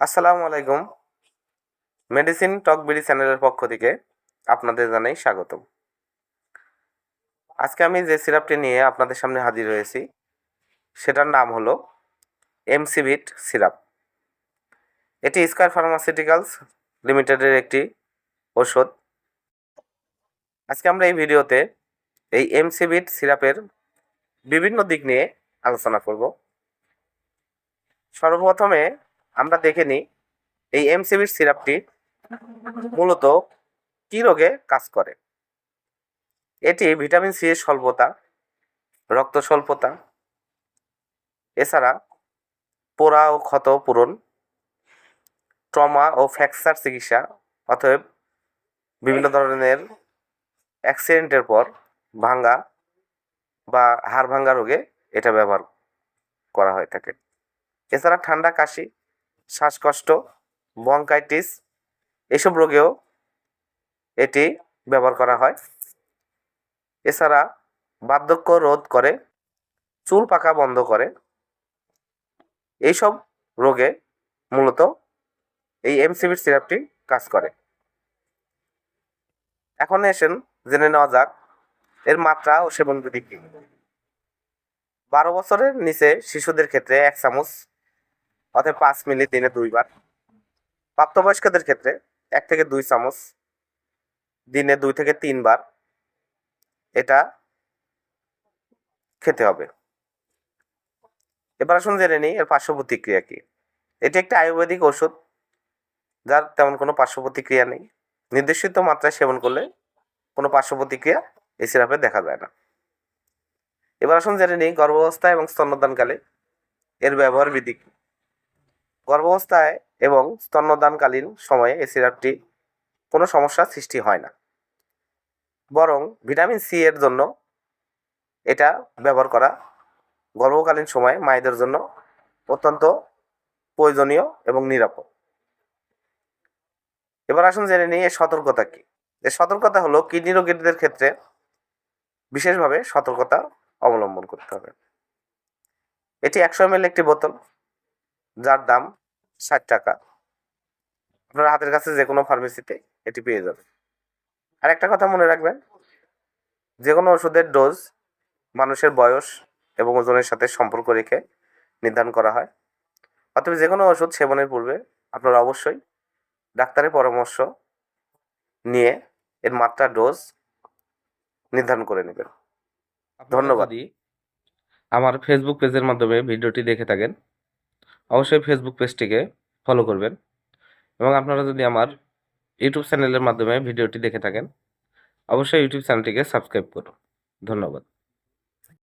আসসালামু আলাইকুম। মেডিসিন টক বিডি চ্যানেলের পক্ষ থেকে আপনাদের জানাই স্বাগতম। আজকে আমি যে সিরাপটি নিয়ে আপনাদের সামনে হাজির হয়েছি, সেটার নাম হলো এমসিভিট সিরাপ। এটি স্কয়ার ফার্মাসিউটিক্যালস লিমিটেডের একটি ওষুধ আজকে আমরা এই ভিডিওতে এই এমসিভিট সিরাপের বিভিন্ন দিক নিয়ে আলোচনা করব। সর্বপ্রথমে আমরা দেখে নিই, এই এমসিবির সিরাপটি মূলত কী রোগে কাজ করে? এটি ভিটামিন সি এর স্বল্পতা, রক্ত স্বল্পতা, এছাড়া পোড়া ও ক্ষত পূরণ, ট্রমা ও ফ্র্যাকচার চিকিৎসা, অতএব বিভিন্ন ধরনের অ্যাক্সিডেন্টের পর ভাঙ্গা বা হাড় ভাঙ্গা রোগে এটা ব্যবহার করা হয়ে থাকে। এছাড়া ঠান্ডা, কাশি শ্বাসকষ্ট বঙ্কাইটিস এসব রোগেও এটি ব্যবহার করা হয়। এছাড়া বার্ধক্য রোধ করে, চুল পাকা বন্ধ করে, এইসব রোগে মূলত এই এমসিবির সিরাপটি কাজ করে। এখন এসেন জেনে নেওয়া যাক এর মাত্রা ও সেবন বিধি কী। বারো বছরের নিচে শিশুদের ক্ষেত্রে এক চামচ অর্থাৎ পাঁচ মিলি দিনে দুইবার। প্রাপ্তবয়স্কদের ক্ষেত্রে এক থেকে দুই চামচ, দিনে দুই থেকে তিনবার এটা খেতে হবে। এবার আসুন জেনে নিই এর পার্শ্ব প্রতিক্রিয়া কি। এটি একটি আয়ুর্বেদিক ওষুধ, যার তেমন কোনো পার্শ্ব প্রতিক্রিয়া নেই। নির্দেশিত মাত্রায় সেবন করলে কোনো পার্শ্ব প্রতিক্রিয়া এই সিরাপে দেখা যায় না। এবার আসুন জেনে নিই গর্ভাবস্থা এবং স্তন্যদানকালে এর ব্যবহার বিধি কী। গর্ভাবস্থায় এবং স্তন্যদানকালীন সময়ে এই সিরাপটি কোনো সমস্যার সৃষ্টি হয় না। বরং ভিটামিন সি এর জন্য এটা ব্যবহার করা গর্ভকালীন সময়ে মায়েদের জন্য অত্যন্ত প্রয়োজনীয় এবং নিরাপদ। এবার আসুন জেনে নিই এর সতর্কতা কী। এর সতর্কতা হলো কিডনি রোগীদের ক্ষেত্রে বিশেষভাবে সতর্কতা অবলম্বন করতে হবে। এটি একশো এম একটি বোতল। যার দাম ষাট টাকা। আপনার হাতের কাছে যে কোনো ফার্মেসিতে এটি পেয়ে যাবেন। আর একটা কথা মনে রাখবেন যে কোনো ওষুধের ডোজ মানুষের বয়স এবং ওজনের সাথে সম্পর্ক রেখে নির্ধারণ করা হয়। অতএব যে কোনো ওষুধ সেবনের পূর্বে আপনারা অবশ্যই ডাক্তারের পরামর্শ নিয়ে এর মাত্রা ডোজ নির্ধারণ করে নেবেন। ধন্যবাদ। আমার ফেসবুক পেজের মাধ্যমে ভিডিওটি দেখে থাকেন অবশ্যই ফেসবুক পেজটিকে ফলো করবেন এবং আপনারা যদি আমার ইউটিউব চ্যানেলের মাধ্যমে ভিডিওটি দেখে থাকেন, অবশ্যই ইউটিউব চ্যানেলটিকে সাবস্ক্রাইব করুন। ধন্যবাদ।